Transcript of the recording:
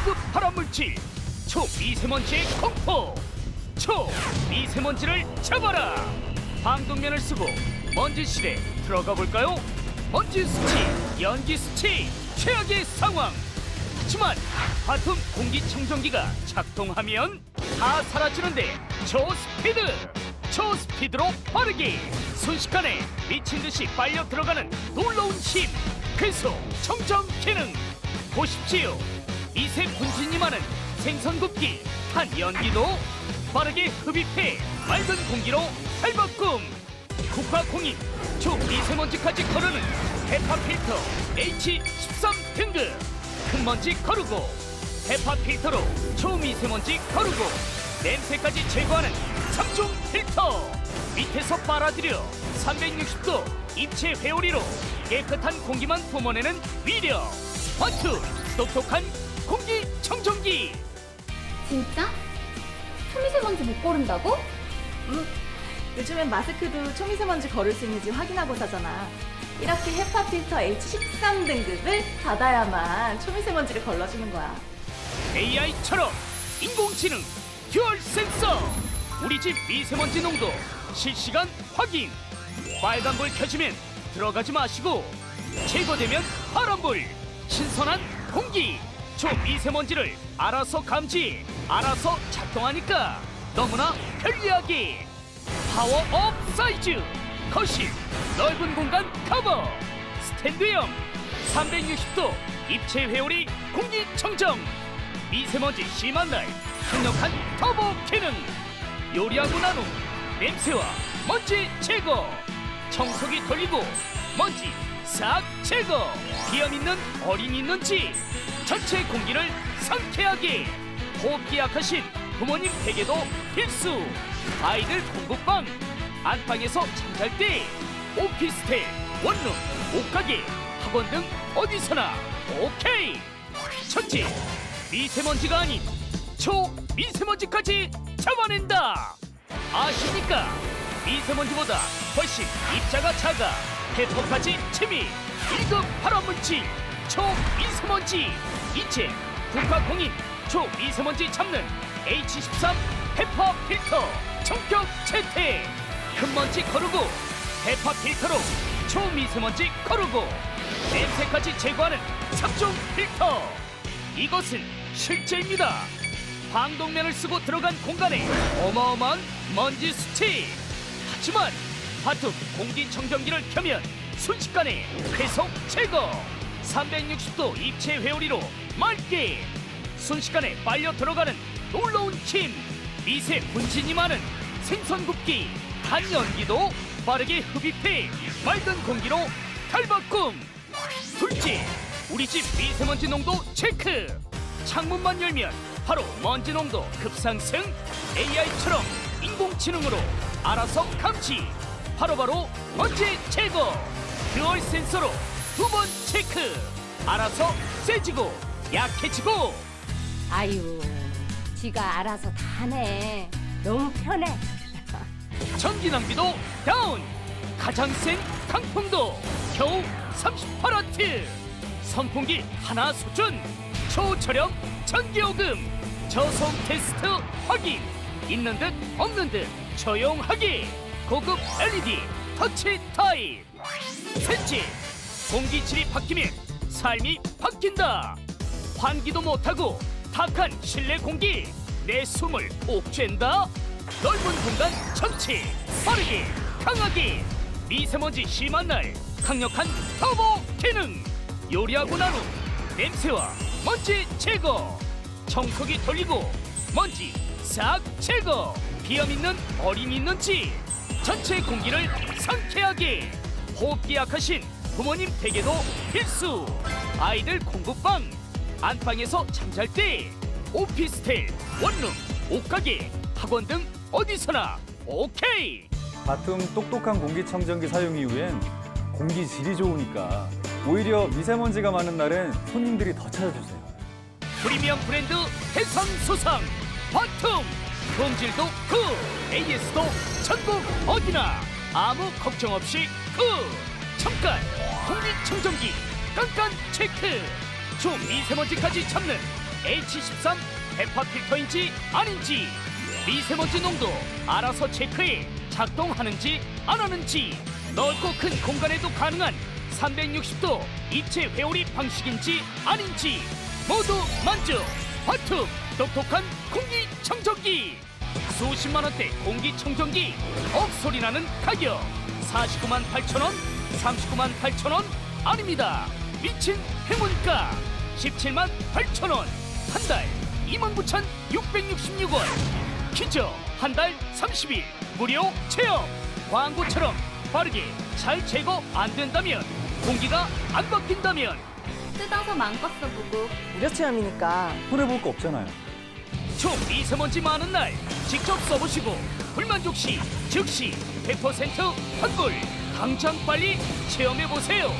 1급 발암물질 초미세먼지의 공포. 초미세먼지를 잡아라. 방독면을 쓰고 먼지실에 들어가 볼까요? 먼지 수치, 연기 수치 최악의 상황. 하지만 바툼 공기청정기가 작동하면 다 사라지는데 초스피드! 초스피드로 빠르게 순식간에 미친 듯이 빨려 들어가는 놀라운 힘 괴속 청정 기능. 보십시오 미세 분진이 많은 생선 굽기 한 연기도 빠르게 흡입해 맑은 공기로 탈바꿈. 국화 공인 초미세먼지까지 거르는 헤파 필터 H13 등급 큰 먼지 거르고 헤파 필터로 초미세먼지 거르고 냄새까지 제거하는 3종 필터. 밑에서 빨아들여 360도 입체 회오리로 깨끗한 공기만 뿜어내는 위력. 버튼! 똑똑한 공기 청정기 진짜? 초미세먼지 못 고른다고? 응. 요즘엔 마스크도 초미세먼지 걸을 수 있는지 확인하고 사잖아. 이렇게 헤파 필터 H13 등급을 받아야만 초미세먼지를 걸러주는 거야. AI처럼 인공지능 듀얼 센서 우리 집 미세먼지 농도 실시간 확인 빨간불 켜지면 들어가지 마시고 제거되면 파란불 신선한 공기 초 미세먼지를 알아서 감지 알아서 작동하니까 너무나 편리하게 파워업 사이즈 거실 넓은 공간 커버 스탠드형 360도 입체 회오리 공기 청정 미세먼지 심한 날 강력한 터보 기능 요리하고 난후 냄새와 먼지 제거 청소기 돌리고 먼지 싹 제거 비염 있는 어린이 있는지 전체 공기를 상쾌하게 호흡기 약하신 부모님 댁에도 필수. 아이들 공부방 안방에서 잠잘 때 오피스텔 원룸 옷가게 학원 등 어디서나 오케이. 첫째 미세먼지가 아닌 초미세먼지까지 잡아낸다. 아십니까? 미세먼지보다 훨씬 입자가 작아. 해포까지 침입 1급 발암물질 초미세먼지. 이체 국가공인 초미세먼지 잡는 H13 헤파 필터 전격 채택 큰먼지 거르고 헤파 필터로 초미세먼지 거르고 냄새까지 제거하는 3종 필터. 이것은 실제입니다. 방독면을 쓰고 들어간 공간에 어마어마한 먼지 수치. 하지만 바둑 공기청정기를 켜면 순식간에 회속 제거 360도 입체 회오리로 맑게 순식간에 빨려 들어가는 놀라운 힘. 미세 분진이 많은 생선 굽기 단연기도 빠르게 흡입해 맑은 공기로 탈바꿈. 둘째 우리 집 미세먼지 농도 체크. 창문만 열면 바로 먼지 농도 급상승. AI처럼 인공지능으로 알아서 감지. 바로바로 먼지 제거. 듀얼 센서로 두번 체크. 알아서 세지고 약해지고. 아유, 지가 알아서 다 하네. 너무 편해. 전기 낭비도 다운. 가장 센 강풍도 겨우 38와트. 선풍기 하나 수준. 초저렴 전기요금. 저소음 테스트 확인. 있는 듯 없는 듯 조용하게 고급 LED 터치 타입. 셋째 공기질이 바뀌면 삶이 바뀐다. 환기도 못하고 탁한 실내 공기 내 숨을 옥죄다. 넓은 공간 전체 빠르게 강하게. 미세먼지 심한 날 강력한 터보 기능. 요리하고 난 후 냄새와 먼지 제거. 청소기 돌리고 먼지 싹 제거. 비염 있는 어린이 있는지 전체 공기를 상쾌하게 호흡기 약하신 부모님 댁에도 필수. 아이들 공부방. 안방에서 잠잘 때 오피스텔 원룸 옷가게 학원 등 어디서나 오케이. 바툼 똑똑한 공기청정기 사용 이후엔 공기 질이 좋으니까 오히려 미세먼지가 많은 날엔 손님들이 더 찾아주세요. 프리미엄 브랜드 해상 수상 바툼 품질도 굿 AS도 전국 어디나 아무 걱정 없이 굿 잠깐 공기청정기 깐깐 체크. 초미세먼지까지 잡는 H13 헤파 필터인지 아닌지 미세먼지 농도 알아서 체크해 작동하는지 안 하는지 넓고 큰 공간에도 가능한 360도 입체 회오리 방식인지 아닌지 모두 만족. 버튼 똑똑한 공기청정기. 수십만 원대 공기청정기. 억소리 나는 가격. 49만 8천 원 39만 8천 원 아닙니다. 미친 행운가? 17만 8천 원. 한 달 2만 9천 666원. 기저 한 달 30일. 무료 체험. 광고처럼 빠르게 잘 제거 안 된다면 공기가 안 바뀐다면. 뜯어서 마음껏 써보고. 무료 체험이니까 손해볼 거 없잖아요. 초미세먼지 많은 날 직접 써보시고 불만족 시 즉시 100% 환불 당장 빨리 체험해보세요